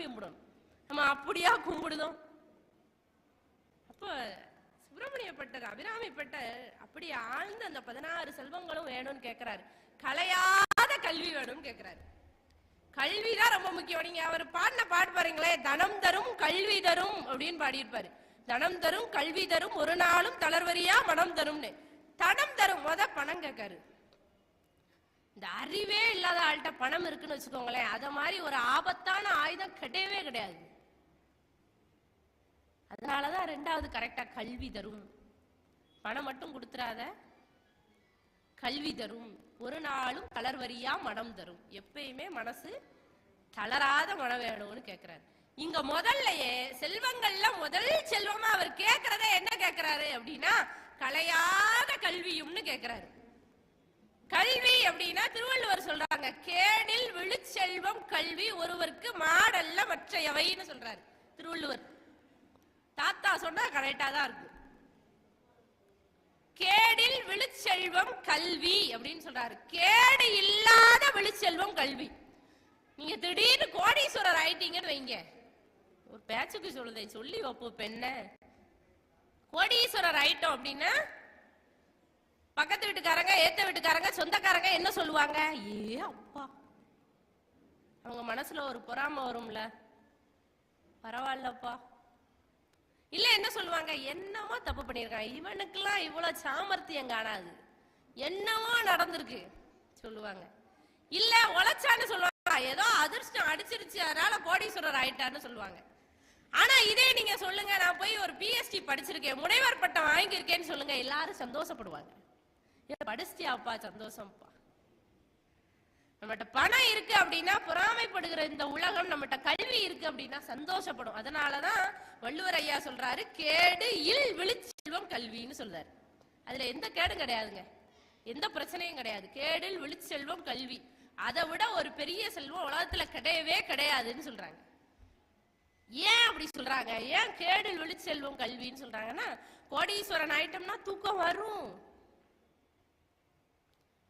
சாமி கும்பிடணும். நம்ம அப்படியா கும்பிடுதோம்? அப்போ சுப்பிரமணியப்பட்டர் அபிராமிப்பட்டர் அப்படி ஆழ்ந்த அந்த பதினாறு செல்வங்களும் வேணும்னு கேட்கிறாரு கலையாத கல்வி வேணும்னு கல்வி கல்விதான் ரொம்ப முக்கியம். நீங்க அவர் பாடின பாட்டு பாருங்களேன் தனம் தரும் கல்வி தரும் அப்படின்னு பாடியிருப்பாரு. தனம் தரும் கல்வி தரும் ஒரு நாளும் தளர்வரியா மனம் தரும்னு. தனம் தரும் முத பணம் கேட்காரு இந்த அறிவே இல்லாத ஆள்கிட்ட பணம் இருக்குன்னு வச்சுக்கோங்களேன் அதை மாதிரி ஒரு ஆபத்தான ஆயுதம் கிடையவே கிடையாது. அதனாலதான் ரெண்டாவது கரெக்டா கல்வி தரும். பணம் மட்டும் கொடுத்துறாத கல்வி தரும். ஒரு நாளும் தளர்வரியா மனம் தரும். எப்பயுமே மனசு தளராத மனம் வேணும்னு கேட்கிறாரு இங்க முதல்லயே செல்வங்கள்ல முதல் செல்வமா அவர் கேட்கறத என்ன கேட்கிறாரு அப்படின்னா கலையாத கல்வியும்னு கேட்கிறாரு கல்வி அப்படின்னா திருவள்ளுவர் சொல்றாங்க கேடில் விழுச்செல்வம் கல்வி ஒருவருக்கு மாடல்ல மற்ற எவைன்னு சொல்றாரு திருவள்ளுவர். தாத்தா சொன்னா கரெக்டா தான் இருக்கு. கேடில் விழுச்செல்வம் கல்வி அப்படின்னு சொல்றாரு. கேடு இல்லாத விழுச்செல்வம் கல்வி. நீங்க திடீர்னு கோடீஸ்வரர் ஆயிட்டீங்கன்னு வைங்க. ஒரு பேச்சுக்கு சொல்லுதே சொல்லி வைப்போம் பெண்ண கோடீஸ்வரர் ஆயிட்டோம் அப்படின்னா பக்கத்து வீட்டுக்காரங்க ஏத்த வீட்டுக்காரங்க சொந்தக்காரங்க என்ன சொல்லுவாங்க? ஏ அப்பா. அவங்க மனசுல ஒரு பொறாம வரும்ல. பரவாயில்லப்பா. இல்ல என்ன சொல்லுவாங்க? என்னமோ தப்பு பண்ணிருக்கான் இவனுக்கெல்லாம் இவ்வளவு சாமர்த்தியம் காணாது. என்னமோ நடந்திருக்கு சொல்லுவாங்க. இல்ல உழைச்சான்னு சொல்லுவாங்க. ஏதோ அதிர்ஷ்டம் அடிச்சிருச்சு அதனால கோடீஸ்வரர் ஆயிட்டான்னு சொல்லுவாங்க. ஆனா இதே நீங்க சொல்லுங்க நான் போய் ஒரு பிஎஸ்டி படிச்சிருக்கேன். முனைவர் பட்டம் வாங்கியிருக்கேன்னு சொல்லுங்க எல்லாரும் சந்தோஷப்படுவாங்க. படிச்சிட்டியாப்பா சந்தோஷம்ப்பா. நம்மகிட்ட பணம் இருக்கு அப்படின்னா பொறாமைப்படுகிற இந்த உலகம் நம்மகிட்ட கல்வி இருக்கு அப்படின்னா சந்தோஷப்படும். அதனாலதான் வள்ளுவர் ஐயா சொல்றாரு கேடு இல் விழிச்செல்வம் கல்வின்னு சொல்றாரு. அதுல எந்த கேடும் கிடையாதுங்க. எந்த பிரச்சனையும் கிடையாது. கேடில் விழிச்செல்வம் கல்வி. அதை விட ஒரு பெரிய செல்வம் உலகத்துல கிடையவே கிடையாதுன்னு சொல்றாங்க. ஏன் அப்படி சொல்றாங்க? ஏன் கேடில் விழிச்செல்வம் கல்வின்னு சொல்றாங்கன்னா கோடீஸ்வரன் ஆயிட்டோம்னா தூக்கம் வரும்.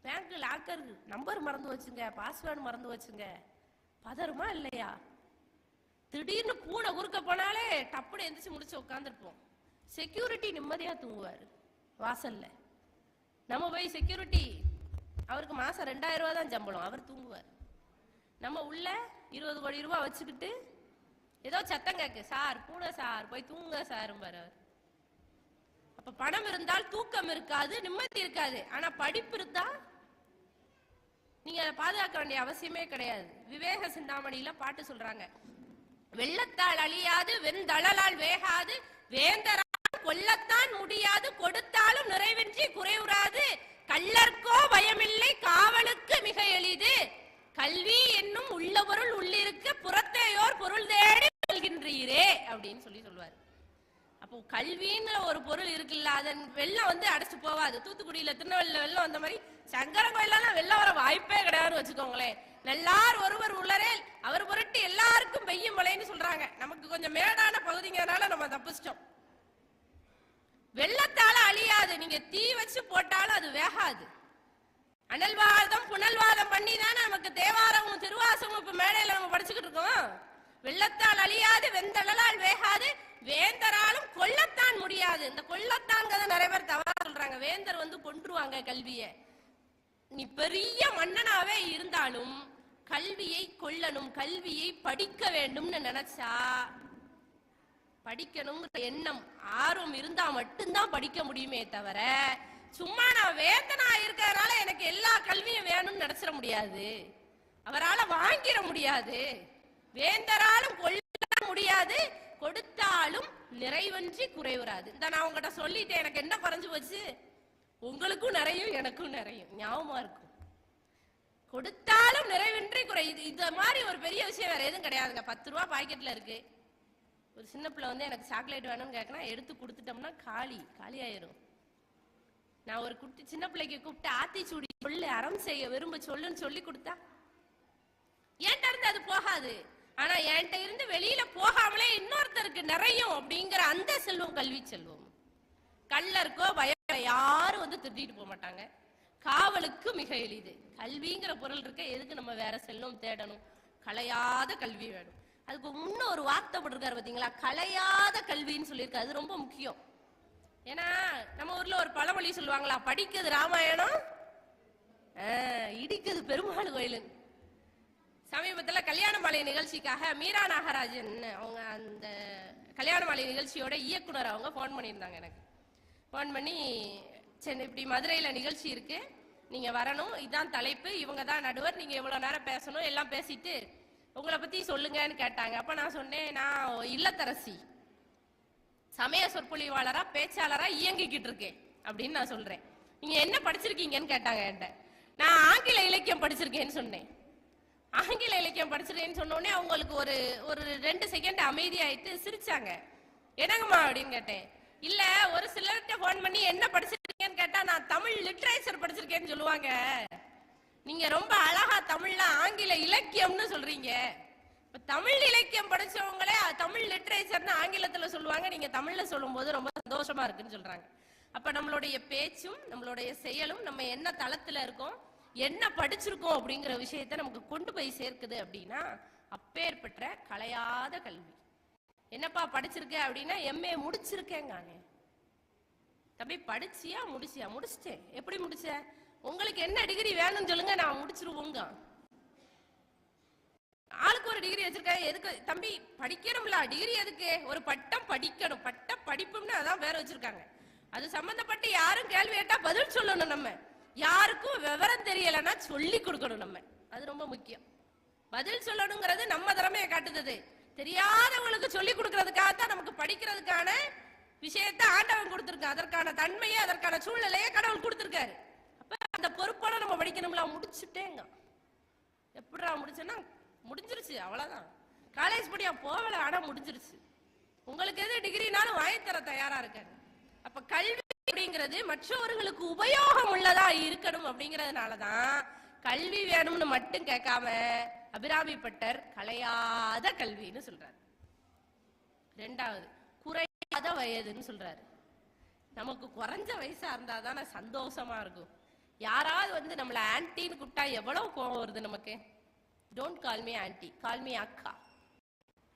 பேங்க் லாக்கர் நம்பர் மறந்து வச்சுங்க. பாஸ்வேர்டு மறந்து வச்சுங்க. பதறுமா இல்லையா? திடீர்னு பூனை குறுக்க போனாலே டப்புனு எந்திரிச்சு முடிச்சு உட்காந்துருப்போம் செக்யூரிட்டி நிம்மதியா தூங்குவார். வாசல்ல. நம்ம போய் செக்யூரிட்டி அவருக்கு மாசம் ரெண்டாயிரம் ரூபா தான் சம்பளம். அவர் தூங்குவார். நம்ம உள்ள இருபது கோடி ரூபா வச்சுக்கிட்டு ஏதோ சத்தம் கேட்கு சார் பூனை சார் போய் தூங்க சார் அவர். அப்ப பணம் இருந்தால் தூக்கம் இருக்காது நிம்மதி இருக்காது. ஆனா படிப்பு இருந்தா நீங்க அதை பாதுகாக்க வேண்டிய அவசியமே கிடையாது. விவேக சிந்தாமணியில பாட்டு சொல்றாங்க. வெள்ளத்தால் அழியாது வெண்தளலால் வேகாது வேந்தரால் கொல்லத்தான் முடியாது கொடுத்தாலும் நிறைவின்றி குறைவுறாது. கல்லர்க்கோ பயமில்லை காவலுக்கு மிக எளிது. கல்வி என்னும் உள்ள பொருள் உள்ளிருக்க புறத்தையோர் பொருள் தேடி செல்கின்றீரே அப்படின்னு சொல்லி சொல்லுவார். அப்போ கல்விங்கிற ஒரு பொருள் இருக்குல்ல அதன் வெள்ளம் வந்து அடைச்சு போவாது தூத்துக்குடியில திருநெல்வேலியில வெள்ளம் வந்த மாதிரி சங்கரன் கோயிலெல்லாம் வெள்ளம் வர வாய்ப்பே கிடையாதுன்னு வச்சுக்கோங்களேன். நல்லார் ஒருவர் உள்ளரே அவர் பொருட்டு எல்லாருக்கும் பெய்யும் மழைன்னு சொல்றாங்க. நமக்கு கொஞ்சம் மேடான பகுதிங்கிறதுனால நம்ம தப்பிச்சிட்டோம். வெள்ளத்தால அழியாது. நீங்க தீ வச்சு போட்டாலும் அது வேகாது. அனல்வாதம் புனல்வாதம் பண்ணி தானே நமக்கு தேவாரமும் திருவாசமும் இப்ப மேடையில நம்ம படிச்சுக்கிட்டு இருக்கோம். வெள்ளத்தால் அழியாது வெந்தளலால் வேகாது. வேந்தராலும் கொல்லத்தான் முடியாது. இந்த கொல்லத்தான்கிறத நிறைய பேர் தவறா சொல்றாங்க. வேந்தர் வந்து கொன்றுவாங்க கல்விய. நீ பெரிய மன்னனாவே இருந்தாலும் கல்வியை கொல்லணும் கல்வியை படிக்க வேண்டும்னு நினைச்சா படிக்கணுங்கிற எண்ணம் ஆர்வம் இருந்தா மட்டும்தான் படிக்க முடியுமே தவிர சும்மா நான் வேந்தனா இருக்கிறதுனால எனக்கு எல்லா கல்வியும் வேணும்னு நினைச்சிட முடியாது. அவரால் வாங்கிட முடியாது. வேந்தராலும் கொள்ள முடியாது கொடுத்தாலும் நிறைவன்றி குறைவராது இந்த நான் உங்ககிட்ட சொல்லிட்டேன். எனக்கு என்ன குறைஞ்சு போச்சு? உங்களுக்கும் நிறையும் எனக்கும் நிறையும். ஞாபகமா இருக்கும். கொடுத்தாலும் நிறைவின்றி குறை. இது இந்த மாதிரி ஒரு பெரிய விஷயம் வேற எதுவும் கிடையாதுங்க. பத்து ரூபா பாக்கெட்ல இருக்கு. ஒரு சின்ன பிள்ளை வந்து எனக்கு சாக்லேட் வேணும்னு கேட்கனா எடுத்து கொடுத்துட்டோம்னா காலி காலி ஆயிரும் நான் ஒரு குட்டி சின்ன பிள்ளைக்கு கூப்பிட்டு ஆத்திச்சூடி சொல்லு அறம் செய்ய விரும்ப சொல்லுன்னு சொல்லி கொடுத்தா? ஏன்டா இருந்து அது போகாது? ஆனா என்கிட்ட இருந்து வெளியில போகாமலே இன்னொருத்தருக்கு நிறையும் அப்படிங்கிற அந்த செல்வம் கல்வி செல்வம். கள்ளருக்கோ பயம் யாரும் வந்து திருடிட்டு போக மாட்டாங்க. காவலுக்கு மிக எளிது. கல்விங்கிற பொருள் இருக்க எதுக்கு நம்ம வேற செல்வம் தேடணும்? கலையாத கல்வி வேணும். அதுக்கு முன்ன ஒரு வார்த்தை போட்டிருக்காரு பாத்தீங்களா? கலையாத கல்வின்னு சொல்லியிருக்காரு. அது ரொம்ப முக்கியம். ஏன்னா நம்ம ஊர்ல ஒரு பழமொழி சொல்லுவாங்களா? படிக்கிறது ராமாயணம் இடிக்கிறது இடிக்குது பெருமாள் கோயிலு சமீபத்தில் கல்யாண மாலை நிகழ்ச்சிக்காக மீரா நாகராஜன் அவங்க அந்த கல்யாண மாலை நிகழ்ச்சியோட இயக்குனர் அவங்க ஃபோன் பண்ணியிருந்தாங்க எனக்கு. ஃபோன் பண்ணி சரி இப்படி மதுரையில் நிகழ்ச்சி இருக்கு. நீங்கள் வரணும். இதுதான் தலைப்பு. இவங்க தான் நடுவர். நீங்கள் எவ்வளோ நேரம் பேசணும். எல்லாம் பேசிட்டு உங்களை பற்றி சொல்லுங்கன்னு கேட்டாங்க. அப்போ நான் சொன்னேன் நான் இல்லத்தரசி. சமய சொற்பொழிவாளராக பேச்சாளராக இயங்கிக்கிட்டு இருக்கேன். அப்படின்னு நான் சொல்கிறேன் நீங்கள் என்ன படிச்சிருக்கீங்கன்னு கேட்டாங்க என்கிட்ட. நான் ஆங்கில இலக்கியம் படிச்சிருக்கேன்னு சொன்னேன். ஆங்கில இலக்கியம் படிச்சிருக்கேன்னு சொன்னோடனே அவங்களுக்கு ஒரு ஒரு ரெண்டு செகண்ட் அமைதியாயிட்டு சிரிச்சாங்க. என்னங்கம்மா அப்படின்னு கேட்டேன். இல்ல ஒரு சிலர்கிட்ட ஃபோன் பண்ணி என்ன படிச்சிருக்கீங்கன்னு கேட்டா நான் தமிழ் லிட்ரேச்சர் படிச்சிருக்கேன்னு சொல்லுவாங்க. நீங்க ரொம்ப அழகா தமிழ்ல ஆங்கில இலக்கியம்னு சொல்றீங்க. இப்ப தமிழ் இலக்கியம் படிச்சவங்களே தமிழ் லிட்ரேச்சர்னு ஆங்கிலத்துல சொல்லுவாங்க. நீங்க தமிழ்ல சொல்லும்போது ரொம்ப சந்தோஷமா இருக்குன்னு சொல்றாங்க. அப்ப நம்மளுடைய பேச்சும் நம்மளுடைய செயலும் நம்ம என்ன தளத்துல இருக்கோம் என்ன படிச்சிருக்கோம் அப்படிங்கிற விஷயத்த நமக்கு கொண்டு போய் சேர்க்குது அப்படின்னா அப்பேற்பட்ட கலையாத கல்வி. என்னப்பா படிச்சிருக்க அப்படின்னா எம்ஏ முடிச்சிருக்கேங்க தம்பி படிச்சியா முடிச்சியா? முடிச்சிட்டேன். எப்படி முடிச்ச? உங்களுக்கு என்ன டிகிரி வேணும்னு சொல்லுங்க நான் முடிச்சிருவோங்க. ஆளுக்கு ஒரு டிகிரி வச்சிருக்காங்க. எதுக்கு? தம்பி படிக்கணும்ல. டிகிரி எதுக்கு? ஒரு பட்டம் படிக்கணும். பட்ட படிப்புன்னு அதான் வேற வச்சிருக்காங்க. அது சம்பந்தப்பட்டு யாரும் கேள்வி கேட்டா பதில் சொல்லணும் நம்ம. யாருக்கும் விவரம் தெரியலைன்னா சொல்லி கொடுக்கணும் நம்ம. அது ரொம்ப முக்கியம். பதில் சொல்லணுங்கிறது நம்ம திறமையை காட்டுது. தெரியாதவங்களுக்கு சொல்லி கொடுக்கறதுக்காக தான் நமக்கு படிக்கிறதுக்கான விஷயத்தை ஆண்டவன் கொடுத்திருக்கான். அதற்கான தன்மையை அதற்கான சூழ்நிலையை கடவுள் கொடுத்திருக்காரு. அப்ப அந்த பொறுப்போட நம்ம படிக்கணும்ல முடிச்சுட்டேங்க. எப்படா முடிச்சேன்னா முடிஞ்சிருச்சு அவ்வளவுதான். காலேஜ் படியா போகல ஆனா முடிஞ்சிருச்சு. உங்களுக்கு எது டிகிரினாலும் வாங்கி தர தயாரா இருக்காரு. அப்ப கல்வி அப்படிங்கிறது மற்றவர்களுக்கு உபயோகம் உள்ளதா இருக்கணும் அப்படிங்கறதுனாலதான் கல்வி வேணும்னு மட்டும் கேட்காம அபிராமி பட்டர் கலையாத கல்வின்னு சொல்றாரு. ரெண்டாவது குறையாத வயதுன்னு சொல்றாரு. நமக்கு குறைஞ்ச வயசா இருந்தா தானே சந்தோஷமா இருக்கும். யாராவது வந்து நம்மள ஆன்டின்னு கூப்பிட்டா எவ்வளவு கோவம் வருது நமக்கு? Don't call me aunty call me அக்கா.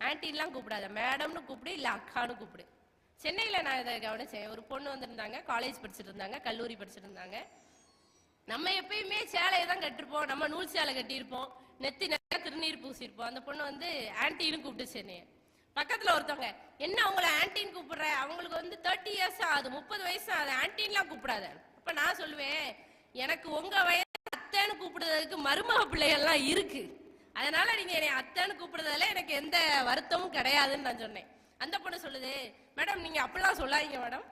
ஆன்டின்லாம் கூப்பிடாத மேடம்னு கூப்பிடு இல்ல அக்கான்னு கூப்பிடு. சென்னையில் நான் இதை கவனிச்சேன் ஒரு பொண்ணு வந்திருந்தாங்க காலேஜ் படிச்சுட்டு இருந்தாங்க கல்லூரி படிச்சுட்டு இருந்தாங்க நம்ம எப்பயுமே சேலையை தான் கட்டிருப்போம் நம்ம நூல் சேலை கட்டியிருப்போம் நெத்தி நிறைய திருநீர் பூசியிருப்போம். அந்த பொண்ணு வந்து ஆன்டின்னு கூப்பிட்டு என்னைய பக்கத்தில் ஒருத்தவங்க என்ன அவங்கள ஆன்டின்னு கூப்பிடுற? அவங்களுக்கு வந்து தேர்ட்டி இயர்ஸ் ஆகுது முப்பது வயசு ஆகுது ஆன்டின்லாம் கூப்பிடாத. அப்போ நான் சொல்லுவேன் எனக்கு உங்கள் வயசு அத்தைன்னு கூப்பிடுறதுக்கு மருமக பிள்ளைகள்லாம் இருக்கு. அதனால நீங்க என்னை அத்தைன்னு கூப்பிடுறதுல எனக்கு எந்த வருத்தமும் கிடையாதுன்னு நான் சொன்னேன். அந்த பொண்ணு சொல்லுது மேடம் நீங்க அப்படிலாம் சொல்லாதீங்க மேடம்.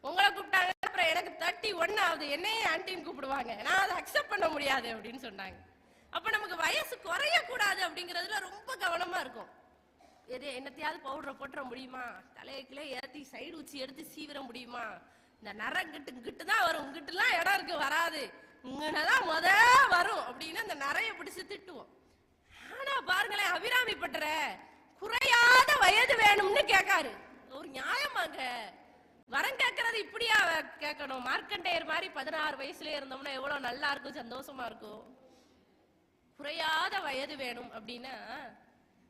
உங்களை கூப்பிட்டாங்க அப்புறம் எனக்கு தேர்ட்டி ஒன் ஆகுது. என்னையே ஆன்ட்டின்னு கூப்பிடுவாங்க. நான் அதை அக்செப்ட் பண்ண முடியாது அப்படின்னு சொன்னாங்க. அப்ப நமக்கு வயசு குறைய கூடாது அப்படிங்கறதுல ரொம்ப கவனமா இருக்கும். எது என்னத்தையாவது பவுடரை போட்டுற முடியுமா? தலையக்கிலே ஏத்தி சைடு உச்சி எடுத்து சீவிர முடியுமா? இந்த நரங்கிட்டு கிட்டு கிட்டு தான் வரும். இங்கிட்டுலாம் இடம் இருக்கு வராது. இங்கதான் முத வரும் அப்படின்னு அந்த நரைய பிடிச்சு திட்டுவோம். ஆனா பாருங்களேன் அபிராமி பட்டுற குறையாத வயது வேணும்னு கேட்காரு. ஒரு நியாயமாங்க. வரம் கேட்கறது இப்படியா கேட்கணும்? மார்க்கண்டேயர் மாதிரி பதினாறு வயசுல இருந்தோம்னா எவ்வளவு நல்லா இருக்கும் சந்தோஷமா இருக்கும்? குறையாத வயது வேணும் அப்படின்னா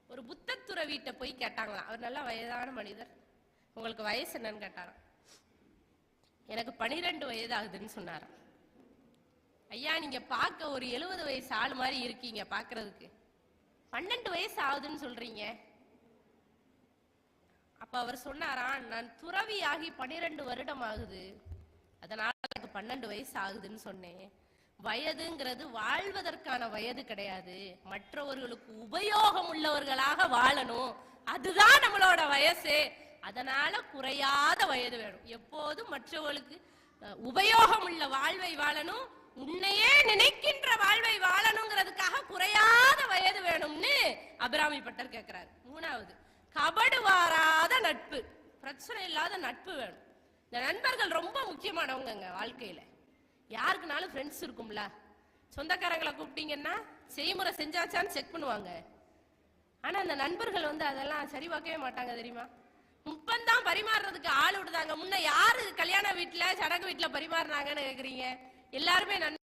ஒரு புத்தத்துற வீட்டை போய் கேட்டாங்களாம். அவர் நல்ல வயதான மனிதர். உங்களுக்கு வயசு என்னன்னு கேட்டாராம். எனக்கு பனிரெண்டு வயது ஆகுதுன்னு சொன்னாராம். ஐயா நீங்க பார்க்க ஒரு எழுபது வயசு ஆள் மாதிரி இருக்கீங்க பாக்குறதுக்கு பன்னெண்டு வயசு ஆகுதுன்னு சொல்றீங்க. அப்ப அவர் சொன்னாராம் நான் துறவியாகி பனிரெண்டு வருடம் ஆகுது அதனால எனக்கு பன்னெண்டு வயசு ஆகுதுன்னு சொன்னேன். வயதுங்கிறது வாழ்வதற்கான வயது கிடையாது. மற்றவர்களுக்கு உபயோகம் உள்ளவர்களாக வாழணும். அதுதான் நம்மளோட வயசு. அதனால குறையாத வயது வேணும். எப்போதும் மற்றவர்களுக்கு உபயோகம் உள்ள வாழ்வை வாழணும். உன்னையே நினைக்கின்ற வாழ்வை வாழணுங்கிறதுக்காக குறையாத வயது வேணும்னு அபிராமி பட்டர் கேட்கிறார் மூணாவது கபடு வாராத நட்பு. பிரச்சனை இல்லாத நட்பு வேணும். இந்த நண்பர்கள் ரொம்ப முக்கியமானவங்கங்க வாழ்க்கையில. யாருக்குனாலும் ஃப்ரெண்ட்ஸ் இருக்கும்ல. சொந்தக்காரங்களை கூப்பிட்டீங்கன்னா செய்முறை செஞ்சாச்சான்னு செக் பண்ணுவாங்க. ஆனா அந்த நண்பர்கள் வந்து அதெல்லாம் சரி பார்க்கவே மாட்டாங்க தெரியுமா? முப்பந்தான் பரிமாறுறதுக்கு ஆள் விடுதாங்க. முன்ன யாரு கல்யாண வீட்டுல சடங்கு வீட்டுல பரிமாறுனாங்கன்னு கேக்குறீங்க? எல்லாருமே நண்ப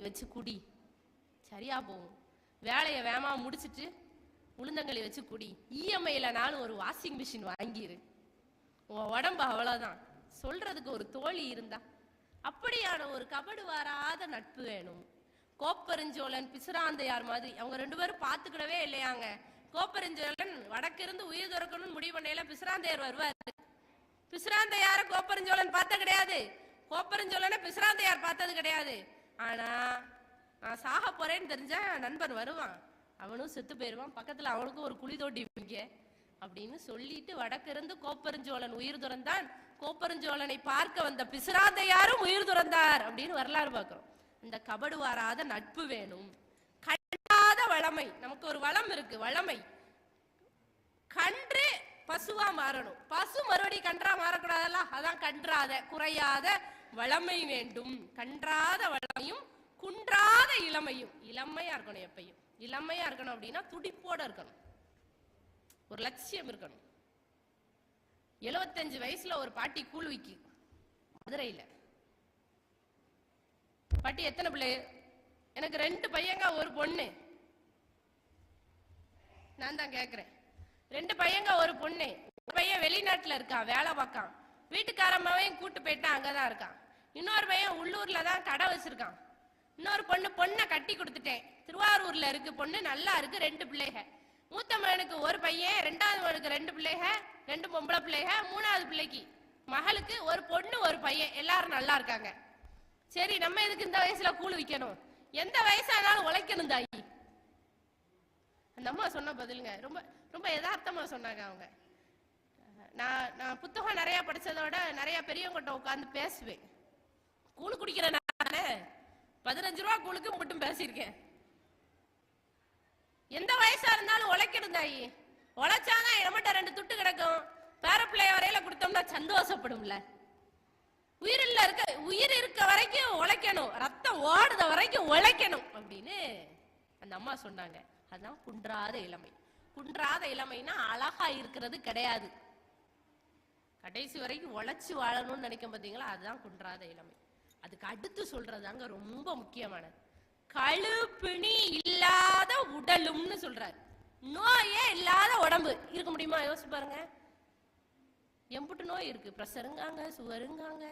வச்சு குடி. சரியா போகும். வேலையை வேகமா முடிச்சிட்டு உளுந்தங்களி வச்சு குடி. இஎம்ஐல நானும் ஒரு வாஷிங் மிஷின் வாங்கிரு உன் உடம்பு அவ்வளோதான் சொல்றதுக்கு ஒரு தோழி இருந்தா. அப்படியான ஒரு கபடு வாராத நட்பு வேணும். கோப்பெருஞ்சோழன் பிசுராந்தையார் மாதிரி. அவங்க ரெண்டு பேரும் பார்த்துக்கிடவே இல்லையாங்க. கோப்பெருஞ்சோழன் வடக்கிருந்து உயிர் துறக்கணும்னு முடிவு பண்ணையில பிசுராந்தையார் வருவார். பிசுராந்தையார கோப்பெருஞ்சோழன் பார்த்த கிடையாது. கோப்பெருஞ்சோழனை பிசுராந்தையார் பார்த்தது கிடையாது. ஆனா நான் சாக போகிறேன்னு தெரிஞ்சா நண்பன் வருவான். அவனும் செத்து போயிடுவான் பக்கத்தில் அவனுக்கும் ஒரு குழி தோட்டி வைக்க அப்படின்னு சொல்லிட்டு வடக்கிருந்து கோப்பெருஞ்சோழன் உயிர் துறந்தான். கோப்பெருஞ்சோழனை பார்க்க வந்த பிசுராந்தையாரும் உயிர் துறந்தார் அப்படின்னு வரலாறு பார்க்குறோம். இந்த கபடு வாராத நட்பு வேணும். கண்டாத வளமை. நமக்கு ஒரு வளம் இருக்கு. வளமை. கன்று பசுவா மாறணும். பசு மறுபடியும் கன்றா மாறக்கூடாதல்ல? அதான் கன்றாத குறையாத வளமை வேண்டும். கன்றாத வளமையும் குன்றாத இளமையும். இளமையா இருக்கணும் எப்பையும். இளமையா இருக்கணும் அப்படின்னா துடிப்போட இருக்கணும். ஒரு லட்சியம் இருக்கணும். எழுபத்தஞ்சு வயசுல ஒரு பாட்டி கூழ் விக்கி. மதுரையில. பாட்டி எத்தனை பிள்ளை? எனக்கு ரெண்டு பையங்க ஒரு பொண்ணு. நான் தான் கேக்குறேன். ரெண்டு பையங்க ஒரு பொண்ணு. ஒரு பையன் வெளிநாட்டுல இருக்கான் வேலை பார்க்கான். வீட்டுக்காரம்மாவையும் கூட்டு போயிட்டான் அங்கதான் இருக்கான். இன்னொரு பையன் உள்ளூர்ல தான் கடை வச்சிருக்கான். இன்னொரு பொண்ணு பொண்ணை கட்டி கொடுத்துட்டேன். திருவாரூர்ல இருக்கு பொண்ணு நல்லா இருக்கு ரெண்டு பிள்ளைக. மூத்த மகனுக்கு ஒரு பையன் ரெண்டாவது மகனுக்கு ரெண்டு பிள்ளைக ரெண்டு பொம்பளை பிள்ளைக மூணாவது பிள்ளைக்கு. மகளுக்கு ஒரு பொண்ணு ஒரு பையன். எல்லாரும் நல்லா இருக்காங்க. சரி நம்ம எதுக்கு இந்த வயசுல கூழ் விற்கணும் எந்த வயசானாலும் உழைக்கணும் தாயி. அந்த அம்மா சொன்ன பதிலுங்க. ரொம்ப ரொம்ப யதார்த்தமா சொன்னாங்க அவங்க. நான் நான் புத்தகம் நிறைய படிச்சதோட நிறைய பெரியவங்கிட்ட உட்காந்து பேசுவேன். கூழ் குடிக்கிற நான் பதினஞ்சு ரூபா கூழுக்கு மட்டும் பேசியிருக்கேன். எந்த வயசா இருந்தாலும் உழைக்கணும் தாயி உழைச்சாதான் எமட்ட ரெண்டு துட்டு கிடக்கும். பேர பிள்ளைய வரையில கொடுத்தோம்னா சந்தோஷப்படும்ல. உயிரில் இருக்க. உயிர் இருக்க வரைக்கும் உழைக்கணும். ரத்தம் ஓடுத வரைக்கும் உழைக்கணும் அப்படின்னு அந்த அம்மா சொன்னாங்க. அதுதான் குன்றாத இளமை. குன்றாத இளமைனா அழகா இருக்கிறது கிடையாது. கடைசி வரைக்கும் உழைச்சி வாழணும்னு நினைக்கும் பார்த்தீங்களா அதுதான் குன்றாத இளமை. அதுக்கு அடுத்து சொல்றதாங்க ரொம்ப முக்கியமானது. கழுப்பிணி இல்லாத உடலும்னு சொல்றாரு. நோயே இல்லாத உடம்பு. இருக்க முடியுமா? யோசிச்சு பாருங்க. எம்புட்டு நோய் இருக்கு. ப்ரெஷருங்காங்க சுகருங்காங்க.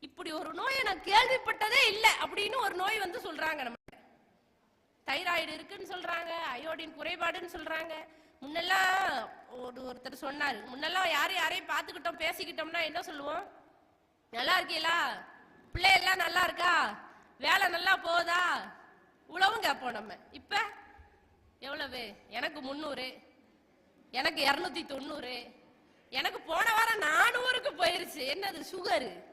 இப்படி ஒரு நோயை நான் கேள்விப்பட்டதே இல்லை அப்படின்னு ஒரு நோய் வந்து சொல்றாங்க நம்ம. தைராய்டு இருக்குன்னு சொல்றாங்க. அயோடின் குறைபாடுன்னு சொல்றாங்க. முன்னெல்லாம் ஒரு ஒருத்தர் சொன்னாரு. முன்னெல்லாம் யாரும் யாரையும் பார்த்துக்கிட்டோம் பேசிக்கிட்டோம்னா என்ன சொல்லுவோம்? நல்லா இருக்கீங்களா? பிள்ளை எல்லாம் நல்லா இருக்கா? வேலை நல்லா போகுதா? உழவும் கேட்போம் நம்ம. இப்ப எவ்வளவு? எனக்கு முந்நூறு. எனக்கு இரநூத்தி தொண்ணூறு. எனக்கு போன வாரம் நானூறுக்கு போயிருச்சு. என்னது சுகரு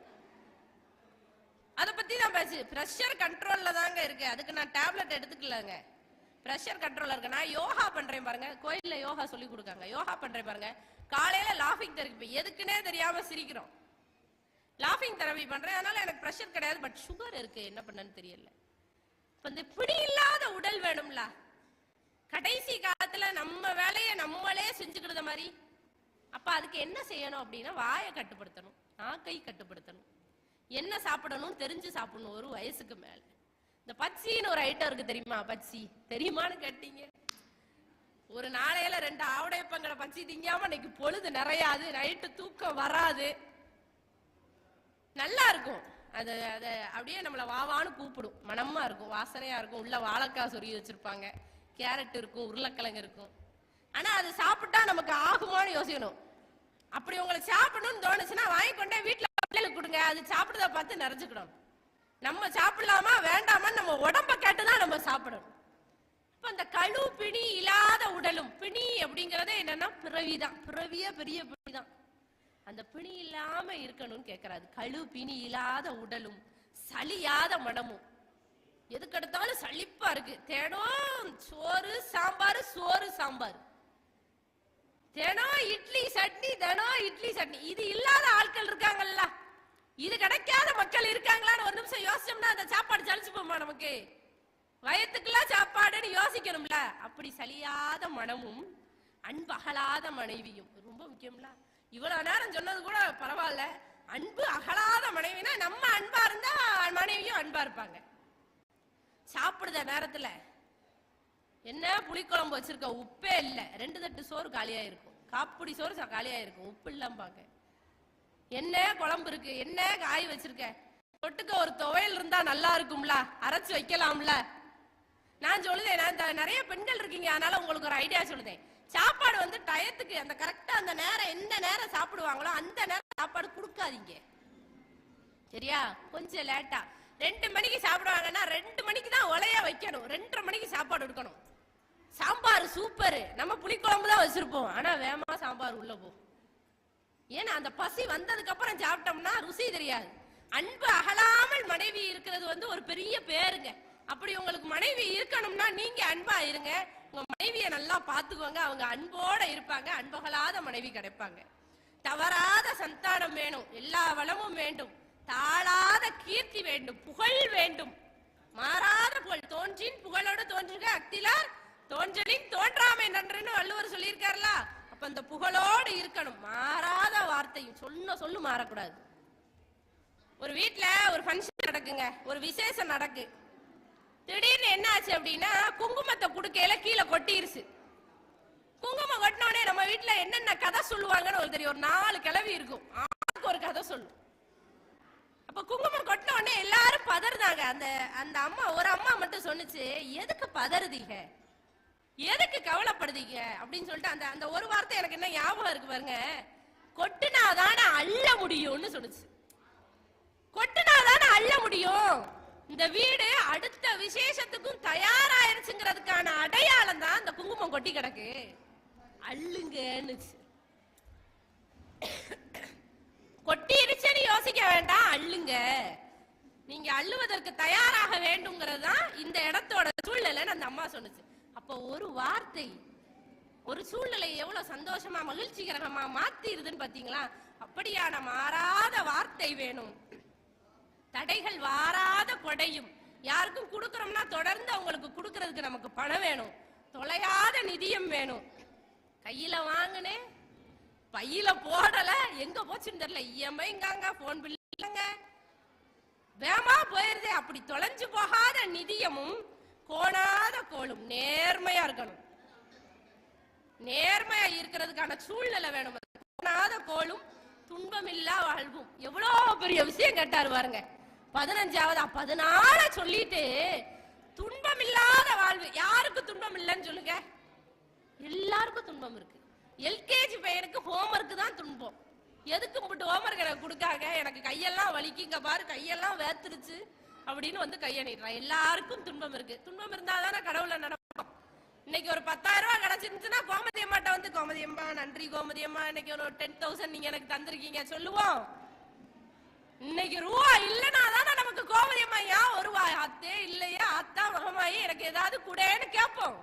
அதை பத்தி தான் பேசு. ப்ரெஷர் கண்ட்ரோல்ல தாங்க இருக்கு அதுக்கு நான் டேப்லெட் எடுத்துக்கலங்க. ப்ரெஷர் கண்ட்ரோல்ல இருக்கு. நான் யோகா பண்றேன் பாருங்க. கோயில்ல யோகா சொல்லி கொடுக்காங்க. யோகா பண்றேன் பாருங்க. காலையில லாஃபிங் தெரப்பி எதுக்குன்னே தெரியாம சிரிக்கிறோம். லாஃபிங் தெரபி பண்றேன். அதனால எனக்கு ப்ரெஷர் கிடையாது. பட் சுகர் இருக்கு. என்ன பண்ணன்னு தெரியல. இப்போ இந்த பிடி இல்லாத உடல் வேணும்ல. கடைசி காலத்துல நம்ம வேலையை நம்மளே செஞ்சுக்கிறத மாதிரி. அப்ப அதுக்கு என்ன செய்யணும் அப்படின்னா வாயை கட்டுப்படுத்தணும். நாக்கை கட்டுப்படுத்தணும். என்ன சாப்பிடணும் தெரிஞ்சு சாப்பிடணும். ஒரு வயசுக்கு மேல. இந்த பச்சின்னு ஒரு ஐட்டம் இருக்கு தெரியுமா? பச்சி. தெரியுமான்னு கேட்டீங்க. ஒரு நாளையில ரெண்டு ஆவடையப்பங்கிற பச்சி திங்காம இன்னைக்கு பொழுது நிறையாது. நைட்டு தூக்கம் வராது. நல்லா இருக்கும் அது அது அப்படியே நம்மளை வாவான்னு கூப்பிடும். மனமாக இருக்கும் வாசனையாக இருக்கும். உள்ள வாழைக்காய் சொருகி வச்சுருப்பாங்க. கேரட் இருக்கும் உருளைக்கிழங்கு இருக்கும். ஆனால் அது சாப்பிட்டா நமக்கு ஆகுமான்னு யோசிக்கணும். அப்படி உங்களுக்கு சாப்பிடணும்னு தோணுச்சுன்னா வாங்கி கொண்டே வீட்டில் பிள்ளைகளுக்கு கொடுங்க. அது சாப்பிடுறத பார்த்து நிறைஞ்சுக்கணும். நம்ம சாப்பிடலாமா வேண்டாமான்னு நம்ம உடம்ப கேட்டுதான் நம்ம சாப்பிடணும். இப்போ அந்த கழு பிணி இல்லாத உடலும் பிணி அப்படிங்கிறதே என்னன்னா பிறவிதான். பிறவியே பெரிய பிணி தான். அந்த பிணி இல்லாம இருக்கணும்னு கேக்குறாரு. கழு பிணி இல்லாத உடலும் சளியாத மனமும். எதுக்கு எடுத்தாலும் சளிப்பா இருக்கு. தினம் சோறு சாம்பார் சோறு சாம்பார். தினம் இட்லி சட்னி தினம் இட்லி சட்னி. இது இல்லாத ஆட்கள் இருக்காங்கல்ல. இது கிடைக்காத மக்கள் இருக்காங்களான்னு ஒரு நிமிஷம் யோசிச்சோம்னா அந்த சாப்பாடு சலிச்சு போமா நமக்கு? வயத்துக்குலாம் சாப்பாடுன்னு யோசிக்கணும்ல. அப்படி சலியாத மனமும் அன்பகலாத மனைவியும். ரொம்ப முக்கியம்ல. இவ்வளவு நேரம் சொன்னது கூட பரவாயில்ல. அன்பு அகலாத மனைவினா நம்ம அன்பா இருந்தா மனைவியும் அன்பா இருப்பாங்க. சாப்பிடுத நேரத்துல என்ன புளிக்குழம்பு வச்சிருக்க? உப்பே இல்லை. ரெண்டு தட்டு சோறு காலியா இருக்கும் காப்பிடி சோறு ச- காலியா இருக்கும் உப்பு இல்லாம என்ன குழம்பு இருக்கு? என்ன காய் வச்சிருக்க? தொட்டுக்க ஒரு துவையல் இருந்தா நல்லா இருக்கும்ல. அரைச்சு வைக்கலாம்ல. நான் சொல்லுதேன். நான் நிறைய பெண்கள் இருக்கீங்க. அதனால உங்களுக்கு ஒரு ஐடியா சொல்லுதேன். சாப்பாடு வந்து டயத்துக்கு அந்த கரெக்டா அந்த நேரம் எந்த நேரம் சாப்பிடுவாங்களோ அந்த நேரம் சாப்பாடு கொடுக்காதீங்க. சரியா? கொஞ்சம் லேட்டா. ரெண்டு மணிக்கு சாப்பிடுவாங்கன்னா ரெண்டு மணிக்கு தான் ஒலைய வைக்கணும். ரெண்டரை மணிக்கு சாப்பாடு எடுக்கணும். சாம்பார் சூப்பர். நம்ம புளிக்குழம்பு தான் வச்சிருப்போம். ஆனா வேகமா சாம்பார் உள்ள போ. ஏன்னா அந்த பசி வந்ததுக்கு அப்புறம் சாப்பிட்டோம்னா ருசி தெரியாது. அன்பு அகலாமல் மனைவி இருக்கிறது வந்து ஒரு பெரிய பேருங்க. அப்படி உங்களுக்கு மனைவி இருக்கணும்னா நீங்க அன்பா இருங்க. உங்க மனைவியை நல்லா பாத்துக்கோங்க அவங்க அன்போட இருப்பாங்க. அன்பகலாத மனைவி கிடைப்பாங்க. தவறாத சந்தானம் வேணும். எல்லா வளமும் வேண்டும். தாழாத கீர்த்தி வேண்டும். புகழ் வேண்டும். மாறாத புகழ். தோன்றின் புகழோடு தோன்றுக. அக்திலார் தோன்றலின் தோன்றாமை. நன்றுன்னு வள்ளுவர் சொல்லியிருக்காருல. அப்ப அந்த புகழோடு இருக்கணும். மாறாத வார்த்தையும் சொன்ன சொல்லு மாறக்கூடாது. ஒரு வீட்டுல ஒரு ஃபங்க்ஷன் நடக்குங்க. ஒரு விசேஷம் நடக்கு. திடீர்னு என்ன ஆச்சு அப்படின்னா குங்குமத்தை குடுக்கையில கீழே கொட்டிருச்சு. குங்குமம் கொட்டினோடனே நம்ம வீட்டில் என்னென்ன கதை சொல்லுவாங்கன்னு ஒரு தெரியும். ஒரு நாலு கிளவி இருக்கும். ஆளுக்கு ஒரு கதை சொல்லும். அப்ப குங்குமம் கொட்டின உடனே எல்லாரும் பதறுதாங்க அந்த அந்த அம்மா ஒரு அம்மா மட்டும் சொன்னுச்சு எதுக்கு பதறுதீங்க? எதுக்கு கவலைப்படுதீங்க? அப்படின்னு சொல்லிட்டு அந்த அந்த ஒரு வார்த்தை எனக்கு என்ன ஞாபகம் இருக்கு பாருங்க. கொட்டுனாதானே அள்ள முடியும்னு சொன்னுச்சு. கொட்டுனாதானே அள்ள முடியும்? இந்த வீடு அடுத்த விசேஷத்துக்கும் தயாராயிருச்சுங்கிறதுக்கான அடையாளம் தான் இந்த குங்குமம் கொட்டி கிடக்கு. அள்ளுங்கன்னுச்சு. கொட்டிருச்சுன்னு யோசிக்க வேண்டாம் அள்ளுங்க. நீங்க அள்ளுவதற்கு தயாராக வேண்டும்ங்கிறது தான் இந்த இடத்தோட சூழ்நிலை அந்த அம்மா சொன்னுச்சு. அப்போ ஒரு வார்த்தை ஒரு சூழ்நிலை எவ்வளவு சந்தோஷமா மகிழ்ச்சிகரமா மாத்திருதுன்னு பாத்தீங்களா அப்படியான மாறாத வார்த்தை வேணும். தடைகள் வாராத கொடையும். யாருக்கும் கொடுக்கறோம்னா தொடர்ந்து அவங்களுக்கு கொடுக்கறதுக்கு நமக்கு பணம் வேணும். தொலையாத நிதியம் வேணும். கையில வாங்கினேன் பையில போடல. எங்க போச்சுன்னு தெரியல. இஎம்ஐங்காங்க போன் பில் இல்லைங்க. வேமா போயிருது. அப்படி தொலைஞ்சு போகாத நிதியமும் கோணாத கோளும் நேர்மையா இருக்கணும். நேர்மையா இருக்கிறதுக்கான சூழ்நிலை வேணும். கோணாத கோளும் துன்பமில்லா வாழ்வும். எவ்வளோ பெரிய விஷயம் கேட்டாரு பாருங்க. பதினஞ்சாவதா பதினால சொல்லிட்டு துன்பமில்லாத வாழ்வு. யாருக்கு துன்பம் இல்லைன்னு சொல்லுங்க? எல்லாருக்கும் துன்பம் இருக்கு. எல்கேஜி பையனுக்கு ஹோம்ஒர்க் தான் துன்பம். எதுக்கு மட்டும் ஹோம்ஒர்க் எனக்கு கொடுக்காங்க எனக்கு கையெல்லாம் வலிக்குங்க பாரு கையெல்லாம் வேத்துருச்சு அப்படின்னு வந்து கையணிடுறான் எல்லாருக்கும் துன்பம் இருக்கு. துன்பம் இருந்தா தானே கடவுளை நடப்போம். இன்னைக்கு ஒரு பத்தாயிரம் ரூபாய் கிடைச்சிருந்துச்சுன்னா கோமதி அம்மாட்ட வந்து கோமதி அம்மா நன்றி கோமதி அம்மா. இன்னைக்கு ஒரு டென் தௌசண்ட் நீங்க எனக்கு தந்திருக்கீங்க. சொல்லுவோம். இன்னைக்கு ரூபா இல்லைன்னா கோமதி அம்மா ஏன் வருவா அத்தே இல்லையா? அத்தா மகமாயி எனக்கு ஏதாவது கூடன்னு கேட்போம்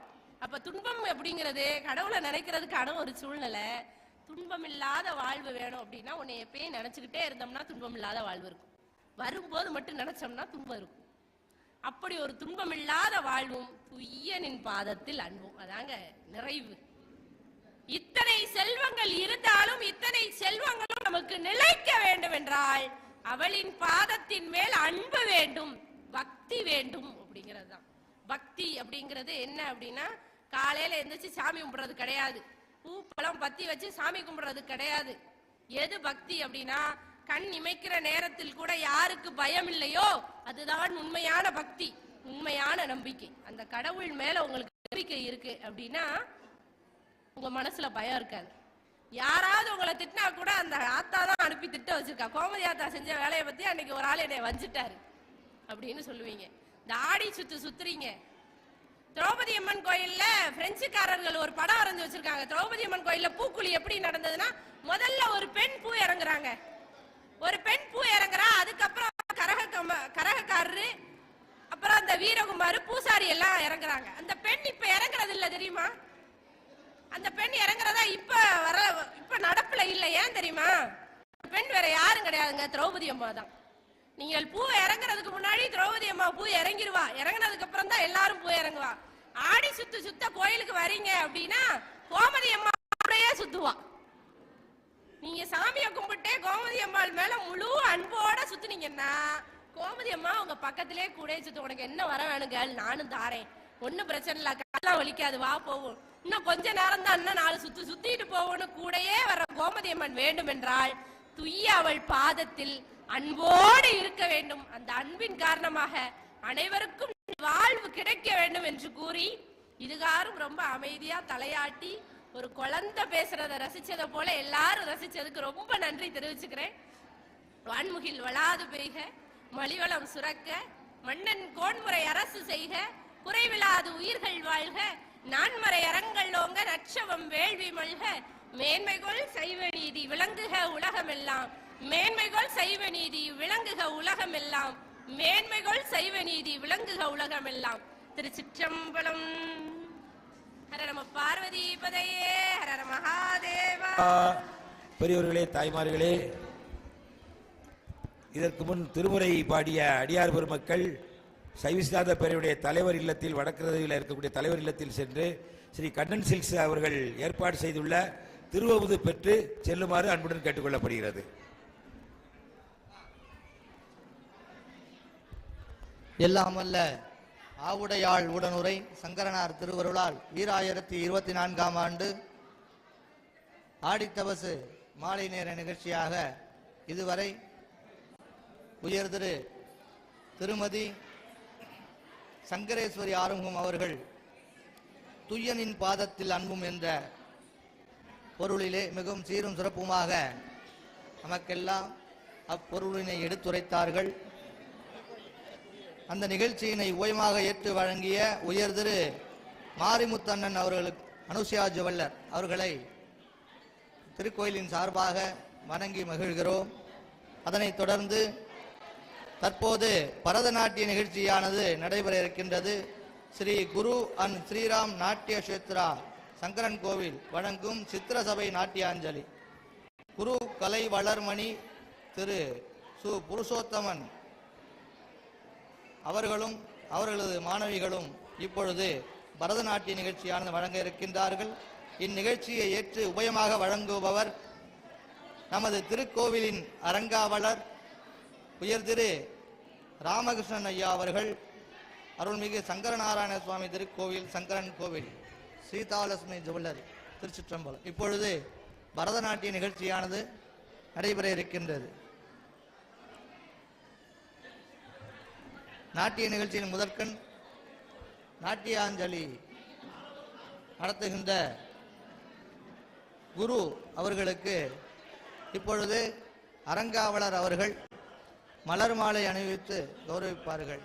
அப்ப துன்பம் அப்படிங்கிறது கடவுளை நினைக்கிறதுக்கான ஒரு சூழ்நிலை. துன்பம் இல்லாத வாழ்வு வேணும் அப்படின்னா உன்னை எப்பயும் நினைச்சுக்கிட்டே இருந்தோம்னா துன்பம் இல்லாத வாழ்வு இருக்கும். வரும்போது மட்டும் நினைச்சோம்னா துன்பம் இருக்கும். அப்படி ஒரு துன்பம் இல்லாத வாழ்வும் துய்யனின் பாதத்தில் அன்பும். அதாங்க நிறைவு. இத்தனை செல்வங்கள் இருந்தாலும் இத்தனை செல்வங்களும் நமக்கு நிலைக்க வேண்டும் என்றால் அவளின் பாதத்தின் மேல் அன்பு வேண்டும் பக்தி வேண்டும் அப்படிங்கிறது தான் பக்தி அப்படிங்கிறது என்ன அப்படின்னா காலையில எந்திரிச்சு சாமி கும்பிடுறது கிடையாது. பூ பழம் பத்தி வச்சு சாமி கும்பிடுறது கிடையாது. எது பக்தி அப்படின்னா கண் இமைக்கிற நேரத்தில் கூட யாருக்கு பயம் இல்லையோ அதுதான் உண்மையான பக்தி உண்மையான நம்பிக்கை. அந்த கடவுள் மேல உங்களுக்கு நம்பிக்கை இருக்கு அப்படின்னா உங்க மனசுல பயம் இருக்காது. யாராவது உங்களை திட்டினா கூட அந்த ஆத்தா தான் அனுப்பி திட்ட வச்சிருக்கா. கோமதி ஆத்தா செஞ்ச வேலையை பத்தி அன்னைக்கு ஒரு ஆள் என்னை வஞ்சிட்டாரு. அப்படின்னு சொல்லுவீங்க. இந்த ஆடி சுத்து சுத்துறீங்க. திரௌபதி அம்மன் கோயில்ல பிரெஞ்சுக்காரர்கள் ஒரு படம் வரைஞ்சு வச்சிருக்காங்க. திரௌபதி அம்மன் கோயில்ல பூக்குழி எப்படி நடந்ததுன்னா முதல்ல ஒரு பெண் பூ இறங்குறாங்க. ஒரு பெண் பூ இறங்குறா அதுக்கப்புறம் கரக கரகக்காரரு அப்புறம் அந்த வீரகுமார் பூசாரி எல்லாம் இறங்குறாங்க. அந்த பெண் இப்ப இறங்குறது இல்ல தெரியுமா? அந்த பெண் இறங்குறதா இப்ப வர இப்ப நடப்புல இல்ல. ஏன் தெரியுமா? அந்த பெண் வேற யாரும் கிடையாதுங்க. திரௌபதி அம்மா தான். நீங்கள் பூ இறங்குறதுக்கு முன்னாடி திரௌபதி அம்மா பூ இறங்கிருவா. இறங்கினதுக்கு அப்புறம் தான் எல்லாரும் பூ இறங்குவா. ஆடி சுத்து சுத்த கோயிலுக்கு வரீங்க அப்படின்னா கோமதி அம்மா சுத்துவா. நீங்க சாமியை கும்பிட்டே கோமதி அம்மாள் மேல முழு அன்போட சுத்துனீங்கன்னா கோமதி அம்மா உங்க பக்கத்திலே கூட சுத்து உனக்கு என்ன வர வேணும் கேள் நானும் தாரேன். ஒன்னும் பிரச்சனை இல்ல. காலாம் வலிக்காது. வா போவோம். இன்னும் கொஞ்ச நேரம் தான் இன்னும் நாலு சுத்து சுத்திட்டு போவோன்னு கூடயே வர கோமதி அம்மன் வேண்டும் என்றால் துய்ய அவள் பாதத்தில் அன்போடு இருக்க வேண்டும். அந்த அன்பின் காரணமாக அனைவருக்கும் வாழ்வு கிடைக்க வேண்டும் என்று கூறி இதுகாரும் ரொம்ப அமைதியா தலையாட்டி ஒரு குழந்தை பேசுறத ரசிச்சதை போல எல்லாரும் ரசிச்சதுக்கு ரொம்ப நன்றி தெரிவிச்சுக்கிறேன். வான்முகில் வளாது பெய்க மலிவளம் சுரக்க மன்னன் கோன்முறை அரசு செய்க குறைவிலாது உயிர்கள் வாழ்க நான்மறை அறங்கள் ஓங்க வேள்வி மல்க மேன்மைகொள் சைவ நீதி விளங்குக உலகமெல்லாம். மேன்மைகொள் சைவ நீதி விளங்குக உலகமெல்லாம். மேன்மைகொள் சைவ நீதி விளங்குக உலகமெல்லாம். திருச்சிற்றம்பலம். ஹர நம பார்வதி பதையே ஹர மகாதேவா. பெரியவர்களே தாய்மார்களே இதற்கு முன் திருமுறை பாடிய அடியார் பெருமக்கள் சைவிஸ்நாத பேரவையுடைய தலைவர் இல்லத்தில் வடக்கிரதையில் இருக்கக்கூடிய தலைவர் இல்லத்தில் சென்று ஸ்ரீ கண்ணன் சில்ஸ் அவர்கள் ஏற்பாடு செய்துள்ள திருவமுது பெற்று செல்லுமாறு அன்புடன் கேட்டுக்கொள்ளப்படுகிறது. எல்லாம் அல்ல ஆவுடையாள் உடனுரை சங்கரனார் திருவருளால் ஈராயிரத்தி இருபத்தி நான்காம் ஆண்டு ஆடித்தவசு மாலை நேர நிகழ்ச்சியாக இதுவரை உயர் திரு திருமதி சங்கரேஸ்வரி ஆறுமுகம் அவர்கள் துய்யனின் பாதத்தில் அன்பும் என்ற பொருளிலே மிகவும் சீரும் சிறப்புமாக நமக்கெல்லாம் அப்பொருளினை எடுத்துரைத்தார்கள். அந்த நிகழ்ச்சியினை உயமாக ஏற்று வழங்கிய உயர் திரு மாரிமுத்தண்ணன் அவர்களுக்கு அனுசியா ஜுவல்லர் அவர்களை திருக்கோயிலின் சார்பாக வணங்கி மகிழ்கிறோம். அதனைத் தொடர்ந்து தற்போது பரதநாட்டிய நிகழ்ச்சியானது நடைபெற இருக்கின்றது. ஸ்ரீ குரு அண்ட் ஸ்ரீராம் நாட்டிய கஷேத்ரா சங்கரன் கோவில் வழங்கும் சித்திரசபை நாட்டியாஞ்சலி. குரு கலை வளர்மணி திரு சு புருஷோத்தமன் அவர்களும் அவர்களது மாணவிகளும் இப்பொழுது பரதநாட்டிய நிகழ்ச்சியானது வழங்க இருக்கின்றார்கள். இந்நிகழ்ச்சியை ஏற்று உபயமாக வழங்குபவர் நமது திருக்கோவிலின் அரங்காவலர் உயர் திரு ராமகிருஷ்ணன் ஐயா அவர்கள் அருள்மிகு சங்கரநாராயண சுவாமி திருக்கோவில் சங்கரன் கோவில் சீதாலட்சுமி ஜுவல்லர் திருச்சிற்றம்பலம். இப்பொழுது பரதநாட்டிய நிகழ்ச்சியானது நடைபெற இருக்கின்றது. நாட்டிய நிகழ்ச்சியின் முதற்கண் நாட்டியாஞ்சலி நடத்துகின்ற குரு அவர்களுக்கு இப்பொழுது அரங்காவலர் அவர்கள் மலர் மாலை அணிவித்து கௌரவிப்பார்கள்.